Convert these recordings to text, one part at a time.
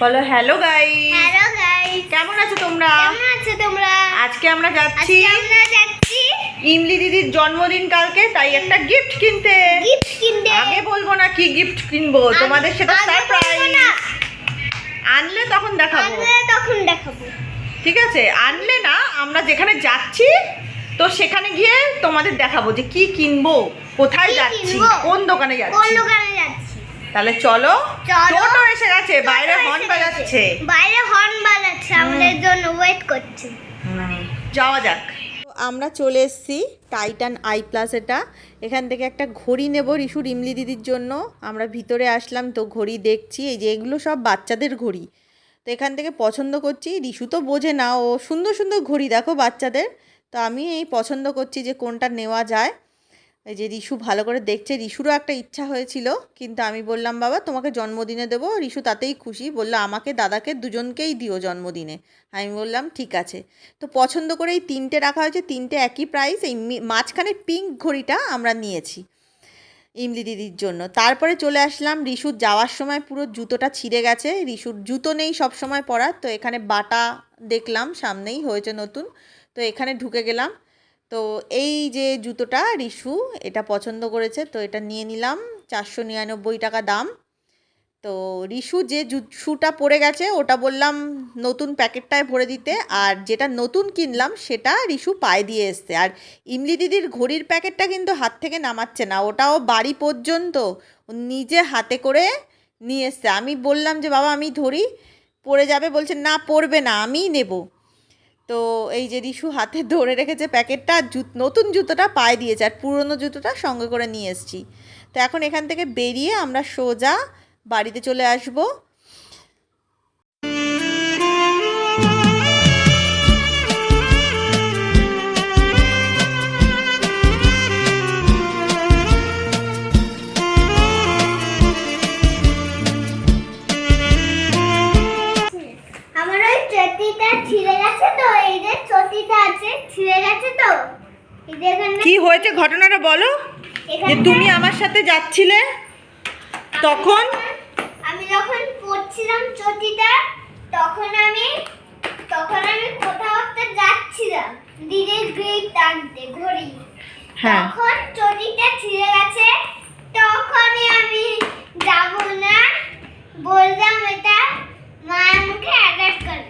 বলো hello guy hello guys কেমন আছো তোমরা? কেমন আছো তোমরা? আজকে আমরা যাচ্ছি আমরা যাচ্ছি ইমলি দিদির জন্মদিন কালকে তাই একটা গিফট কিনতে। গিফট কিনতে। আগে বলব না কি গিফট কিনবো তোমাদের সেটা সারপ্রাইজ। আনলে তখন দেখাবো। আমরা তখন দেখাবো। ঠিক আছে আনলে না আমরা যেখানে যাচ্ছি তো সেখানে গিয়ে তোমাদের দেখাবো যে কি কিনবো কোথায় যাচ্ছি? কোন দোকানে যাচ্ছি। কোন দোকানে যাচ্ছি? তাহলে চলো চলো। টোটো এসে গেছে বাইরে হর্ন বাজাচ্ছে। বাইরে হর্ন বাজাচ্ছে আমাদের জন্য ওয়েট করছে। যাওয়া যাক। আমরা চলে এসেছি টাইটান আই প্লাস এটা। এখান থেকে একটা ঘড়ি নেব রিসুর ইমলি দিদির জন্য। আমরা ভিতরে আসলাম তো ঘড়ি দেখছি এই যে এগুলো সব বাচ্চাদের ঘড়ি। তো এখান থেকে পছন্দ করছি রিসু তো বোঝে না ও সুন্দর সুন্দর ঘড়ি দেখো বাচ্চাদের। তো আমি এই পছন্দ করছি যে কোনটা নেওয়া যায়। এই যে রিসু ভালো করে দেখছে রিসুরও একটা ইচ্ছা হয়েছিল, কিন্তু আমি বললাম, বাবা, তোমাকে জন্মদিনে দেবো। রিসু তাতেই খুশি, বলল, আমাকে দাদাকে দুজনকেই দিও জন্মদিনে। আমি বললাম, ঠিক আছে। তো পছন্দ করে এই তিনটে রাখা হয়েছে, তিনটে একই প্রাইস এই মাঝখানে পিঙ্ক ঘড়িটা আমরা নিয়েছি ইমলি দিদির জন্য। তারপরে চলে আসলাম রিসুর যাওয়ার সময় পুরো জুতোটা ছিঁড়ে গেছে রিসুর জুতো নেই সব সময় পরার তো এখানে বাটা দেখলাম, সামনেই হয়েছে নতুন, তো এখানে ঢুকে গেলাম। তো এই যে জুতোটা রিসু এটা পছন্দ করেছে, তো এটা নিয়ে নিলাম। চারশো নিরানব্বই টাকা দাম। তো রিসু যে শুটা পড়ে গেছে, ওটা বললাম নতুন প্যাকেটটায় ভরে দিতে। আর যেটা নতুন কিনলাম, সেটা রিসু পায়ে দিয়ে এসছে। আর ইমলি দিদির ঘড়ির প্যাকেটটা কিন্তু হাত থেকে নামাচ্ছে না, ওটাও বাড়ি পর্যন্ত নিজে হাতে করে নিয়ে এসছে। আমি বললাম যে, বাবা, আমি ধরি। পড়ে যাবে, বলছে, না, পড়বে না, আমিই নেব। তো এই যে রিসু হাতে ধরে রেখেছে প্যাকেটটা জু- নতুন জুতোটা পায়ে দিয়েছে আর পুরনো জুতোটা সঙ্গে করে নিয়ে এসছি। তো এখন এখান থেকে বেরিয়ে আমরা সোজা বাড়িতে চলে আসব। চটিটা ছিঁড়ে গেছে তো এই যে চটিটা আছে ছিঁড়ে গেছে তো। এই যে এখানে কি হয়েছে ঘটনাটা বলো? যে তুমি আমার সাথে যাচ্ছিলে তখন? আমি যখন পড়ছিলাম চটিটা তখন আমি তখন আমি কোথাও একটা যাচ্ছিলাম দিদির গ্রিপ টানতে ঘড়ি। হ্যাঁ। তখন চটিটা ছিঁড়ে গেছে তখনই আমি যাব না বললাম এটা মা আমাকে অ্যাটাক করে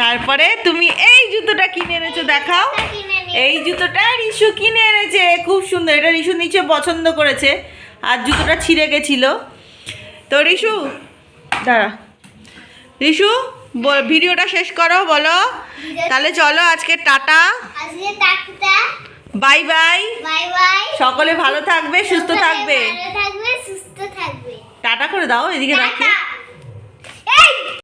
তারপরে তুমি এই জুতোটা কিনে এনেছো দেখাও। এই জুতোটা রিশু কিনে এনেছে। খুব সুন্দর। এটা রিশু নিচে পছন্দ করেছে। আর জুতোটা ছিঁড়ে গেছিল। তো রিশু দাঁড়া। রিশু ভিডিওটা শেষ করো বলো। তাহলে চলো আজকে টাটা। Bye bye. সকলে ভালো থাকবে সুস্থ থাকবে। টাটা করে দাও এদিকে রাখি।